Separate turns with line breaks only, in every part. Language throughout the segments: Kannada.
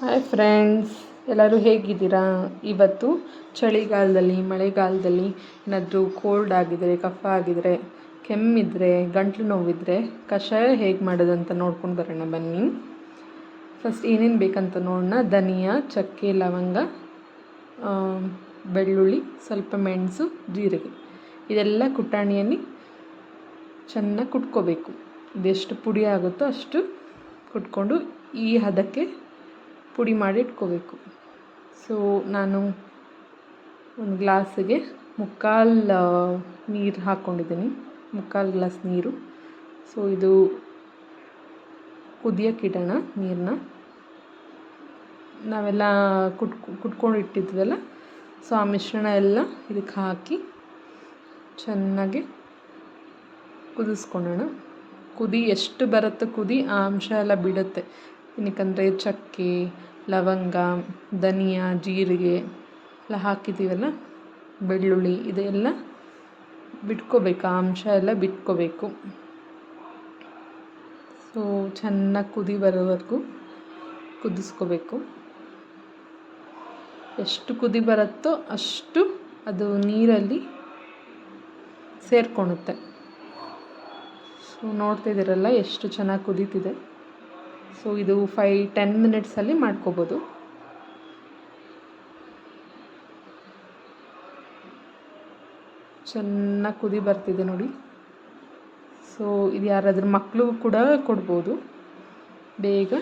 ಹಾಯ್ ಫ್ರೆಂಡ್ಸ್ ಎಲ್ಲರೂ ಹೇಗಿದ್ದೀರಾ? ಇವತ್ತು ಚಳಿಗಾಲದಲ್ಲಿ, ಮಳೆಗಾಲದಲ್ಲಿ ಏನಾದರೂ ಕೋಲ್ಡ್ ಆಗಿದ್ರೆ ಕಫ ಆಗಿದರೆ, ಕೆಮ್ಮಿದ್ರೆ, ಗಂಟಲು ನೋವಿದ್ರೆ ಕಷಾಯ ಹೇಗೆ ಮಾಡೋದು ಅಂತ ನೋಡ್ಕೊಂಡು ಬರೋಣ ಬನ್ನಿ. ಫಸ್ಟ್ ಏನೇನು ಬೇಕಂತ ನೋಡೋಣ. ಧನಿಯಾ, ಚಕ್ಕೆ, ಲವಂಗ ಬೆಳ್ಳುಳ್ಳಿ, ಸ್ವಲ್ಪ ಮೆಣಸು, ಜೀರಿಗೆ. ಇದೆಲ್ಲ ಕುಟಾಣಿಯಲ್ಲಿ ಚೆನ್ನಾಗಿ ಕುಟ್ಕೋಬೇಕು. ಇದೆಷ್ಟು ಪುಡಿ ಆಗುತ್ತೋ ಅಷ್ಟು ಕುಟ್ಕೊಂಡು ಈ ಹದಕ್ಕೆ ಪುಡಿ ಮಾಡಿ ಇಟ್ಕೋಬೇಕು ಸೊ ನಾನು ಒಂದು ಗ್ಲಾಸಿಗೆ ಮುಕ್ಕಾಲು ನೀರು ಹಾಕ್ಕೊಂಡಿದ್ದೀನಿ. ಮುಕ್ಕಾಲು ಗ್ಲಾಸ್ ನೀರು. ಸೊ ಇದು ಕುದಿಯೋಕ್ಕಿಡೋಣ ನೀರನ್ನ ನಾವೆಲ್ಲ ಕುಟ್ ಕುಟ್ಕೊಂಡು ಇಟ್ಟಿದ್ವಲ್ಲ ಸೊ ಆ ಮಿಶ್ರಣ ಎಲ್ಲ ಇದಕ್ಕೆ ಹಾಕಿ ಚೆನ್ನಾಗಿ ಕುದಿಸ್ಕೊಳ್ಳೋಣ. ಕುದಿ ಎಷ್ಟು ಬರುತ್ತೆ ಕುದಿ, ಆ ಅಂಶ ಎಲ್ಲ ಬಿಡುತ್ತೆ. ಏನಕ್ಕಂದರೆ ಚಕ್ಕೆ ಲವಂಗ, ಧನಿಯಾ, ಜೀರಿಗೆ ಎಲ್ಲ ಹಾಕಿದ್ದೀವಲ್ಲ? ಬೆಳ್ಳುಳ್ಳಿ ಇದೆಲ್ಲ ಬಿಟ್ಕೋಬೇಕು, ಆ ಅಂಶ ಎಲ್ಲ ಬಿಟ್ಕೋಬೇಕು. ಸೊ ಚೆನ್ನಾಗಿ ಕುದಿ ಬರೋವರೆಗೂ ಕುದಿಸ್ಕೋಬೇಕು. ಎಷ್ಟು ಕುದಿ ಬರುತ್ತೋ ಅಷ್ಟು ಅದು ನೀರಲ್ಲಿ ಸೇರ್ಕೊಳುತ್ತೆ ಸೊ ನೋಡ್ತಿದ್ದೀರಲ್ಲ ಎಷ್ಟು ಚೆನ್ನಾಗಿ ಕುದೀತಿದೆ. ಸೊ ಇದು ಫೈ ಟೆನ್ ಮಿನಿಟ್ಸಲ್ಲಿ ಮಾಡ್ಕೋಬೋದು. ಚೆನ್ನಾಗಿ ಕುದಿ ಬರ್ತಿದೆ ನೋಡಿ. ಸೊ ಇದು ಯಾರಾದರೂ ಮಕ್ಕಳು ಕೂಡ ಕೊಡ್ಬೋದು. ಬೇಗ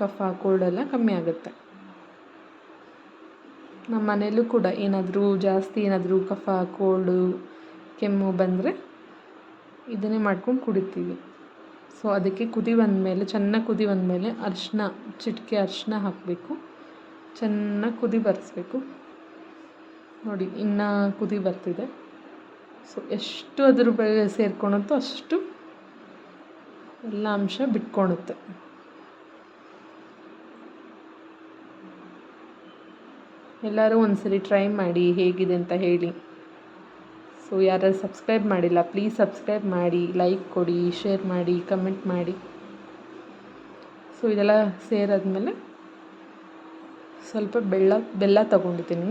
ಕಫ ಕೋಲ್ಡ್ ಎಲ್ಲ ಕಮ್ಮಿ ಆಗುತ್ತೆ. ನಮ್ಮ ಮನೇಲೂ ಕೂಡ ಏನಾದರೂ ಜಾಸ್ತಿ ಏನಾದರೂ ಕಫ ಕೋಲ್ಡು ಕೆಮ್ಮು ಬಂದರೆ ಇದನ್ನೇ ಮಾಡ್ಕೊಂಡು ಕುಡಿತೀವಿ. ಸೊ ಅದಕ್ಕೆ ಕುದಿ ಬಂದಮೇಲೆ, ಚೆನ್ನಾಗಿ ಕುದಿ ಬಂದಮೇಲೆ ಅರಿಶಿನ ಚಿಟಿಕೆ ಅರಿಶಿನ ಹಾಕಬೇಕು. ಚೆನ್ನಾಗಿ ಕುದಿ ಬರೆಸ್ಬೇಕು. ನೋಡಿ, ಇನ್ನೂ ಕುದಿ ಬರ್ತಿದೆ. ಸೊ ಎಷ್ಟು ಅದ್ರ ಬೆಳೆ ಸೇರ್ಕೊಳುತ್ತೋ ಅಷ್ಟು ಎಲ್ಲ ಅಂಶ ಬಿಟ್ಕೊಳುತ್ತೆ ಎಲ್ಲರೂ ಒಂದ್ಸರಿ ಟ್ರೈ ಮಾಡಿ ಹೇಗಿದೆ ಅಂತ ಹೇಳಿ. ಸೊ ಯಾರು ಸಬ್ಸ್ಕ್ರೈಬ್ ಮಾಡಿಲ್ಲ ಪ್ಲೀಸ್ ಸಬ್ಸ್ಕ್ರೈಬ್ ಮಾಡಿ ಲೈಕ್ ಕೊಡಿ ಶೇರ್ ಮಾಡಿ ಕಮೆಂಟ್ ಮಾಡಿ. ಸೊ ಇದೆಲ್ಲ ಸೇರಾದ್ಮೇಲೆ ಸ್ವಲ್ಪ ಬೆಲ್ಲ ಬೆಲ್ಲ ತಗೊಂಡಿದ್ದೀನಿ.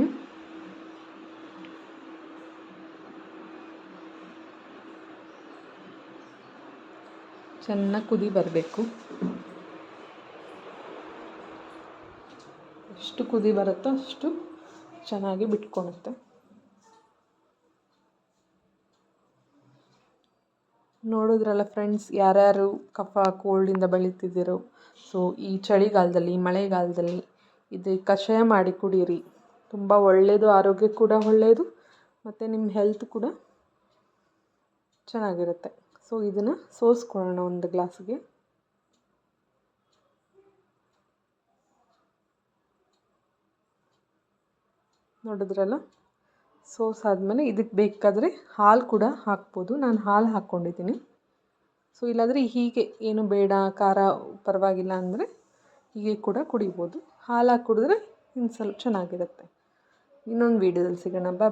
ಚೆನ್ನಾಗಿ ಕುದಿ ಬರಬೇಕು. ಎಷ್ಟು ಕುದಿ ಬರುತ್ತೋ ಅಷ್ಟು ಚೆನ್ನಾಗಿ ಬಿಟ್ಕೊಳುತ್ತೆ ನೋಡಿದ್ರಲ್ಲ ಫ್ರೆಂಡ್ಸ್ ಯಾರ್ಯಾರು ಕಫ ಕೋಲ್ಡಿಂದ ಬಳಲ್ತಿದ್ದೀರೋ ಸೊ ಈ ಚಳಿಗಾಲದಲ್ಲಿ, ಮಳೆಗಾಲದಲ್ಲಿ ಇದು ಕಷಾಯ ಮಾಡಿ ಕುಡೀರಿ. ತುಂಬ ಒಳ್ಳೆಯದು ಆರೋಗ್ಯ ಕೂಡ ಒಳ್ಳೆಯದು ಮತ್ತು ನಿಮ್ಮ ಹೆಲ್ತ್ ಕೂಡ ಚೆನ್ನಾಗಿರುತ್ತೆ. ಸೊ ಇದನ್ನು ಸೋಸ್ಕೊಳ್ಳೋಣ ಒಂದು ಗ್ಲಾಸ್ಗೆ. ನೋಡಿದ್ರಲ್ಲ? ಸೋಸಾದ್ಮೇಲೆ ಇದಕ್ಕೆ ಬೇಕಾದರೆ ಹಾಲು ಕೂಡ ಹಾಕ್ಬೋದು. ನಾನು ಹಾಲು ಹಾಕ್ಕೊಂಡಿದ್ದೀನಿ. ಸೊ ಇಲ್ಲಾಂದರೆ ಹೀಗೆ ಏನು ಬೇಡ, ಖಾರ ಪರವಾಗಿಲ್ಲ ಅಂದರೆ ಹೀಗೆ ಕೂಡ ಕುಡಿಬೋದು. ಹಾಲು ಹಾಕಿ ಕುಡಿದ್ರೆ ಇನ್ನು ಸ್ವಲ್ಪ ಚೆನ್ನಾಗಿರುತ್ತೆ. ಇನ್ನೊಂದು ವೀಡಿಯೋದಲ್ಲಿ ಸಿಗೋಣ. ಬಾ